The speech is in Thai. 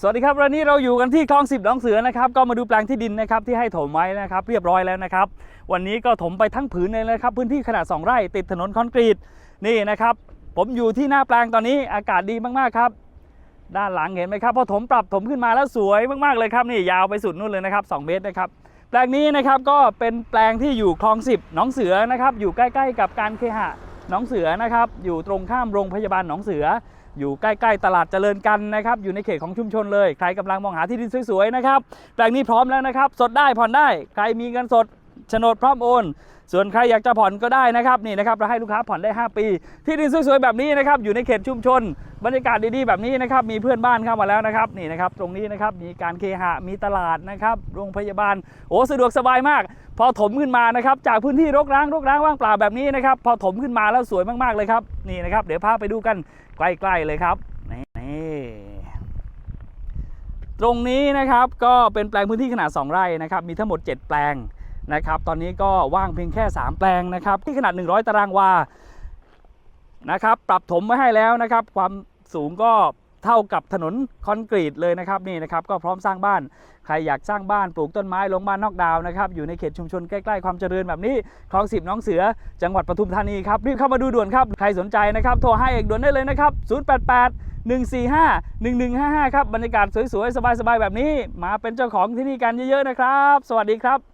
สวัสดีครับวันนี้เราอยู่กันที่คลองสิบหนองเสือนะครับก็มาดูแปลงที่ดินนะครับที่ให้ถมไว้นะครับเรียบร้อยแล้วนะครับวันนี้ก็ถมไปทั้งผืนเลยนะครับพื้นที่ขนาด 2 ไร่ติดถนนคอนกรีตนี่นะครับผมอยู่ที่หน้าแปลงตอนนี้อากาศดีมากๆครับ ด้านหลังเห็นไหมครับพอถมปรับถมขึ้นมาแล้วสวยมากๆเลยครับนี่ยาวไปสุดนู่นเลยนะครับ 2 เมตรนะครับแปลงนี้นะครับก็เป็นแปลงที่อยู่คลองสิบหนองเสือนะครับอยู่ใกล้ ๆ กับการเคหะ หนองเสือนะครับ อยู่ตรงข้ามโรงพยาบาลหนองเสือ อยู่ใกล้ๆตลาดเจริญกันนะครับ อยู่ในเขตของชุมชนเลย ใครกำลังมองหาที่ดินสวยๆนะครับ แปลงนี้พร้อมแล้วนะครับ สดได้ผ่อนได้ ใครมีเงินสดโฉนดพร้อมโอน ส่วนใครอยากจะผ่อนก็ได้นะครับนี่นะครับเราให้ลูกค้าผ่อนได้ 5 ปี ที่ดินสวยๆแบบนี้นะครับอยู่ในเขตชุมชน บรรยากาศดีๆแบบนี้นะครับมีเพื่อนบ้านเข้ามาแล้วนะครับนี่นะครับตรงนี้นะครับมีการเคหะมีตลาดนะครับโรงพยาบาลโอ้สะดวกสบายมาก พอถมขึ้นมานะครับ จากพื้นที่รกร้างรกร้างว่างเปล่าแบบนี้นะครับ พอถมขึ้นมาแล้วสวยมากๆเลยครับ นี่นะครับ เดี๋ยวพาไปดูกันใกล้ๆเลยครับนี่นตรงนี้นะครับก็เป็นแปลงพื้นที่ขนาด 2 ไร่นะครับ มีทั้งหมด 7 แปลงนะครับ ตอนนี้ก็ว่างเพียงแค่ 3 แปลงนะครับ ที่ขนาด 100 ตารางวานะครับ ปรับถมไว้ให้แล้วนะครับ ความสูงก็ เท่ากับถนนคอนกรีตเลยนะครับนี่นะครับก็พร้อมสร้างบ้าน ใครอยากสร้างบ้านปลูกต้นไม้ลงบ้านนอกดาวน์นะครับอยู่ในเขตชุมชนใกล้ๆความเจริญแบบนี้คลองสิบน้องเสือ จังหวัดปทุมธานีครับรีบเข้ามาดูด่วนครับใครสนใจนะครับโทรให้เอกด่วนได้เลยนะครับ 088 145 1155 ครับบรรยากาศสวยๆ สบายๆ แบบนี้ มาเป็นเจ้าของที่นี่กันเยอะๆนะครับ สวัสดีครับ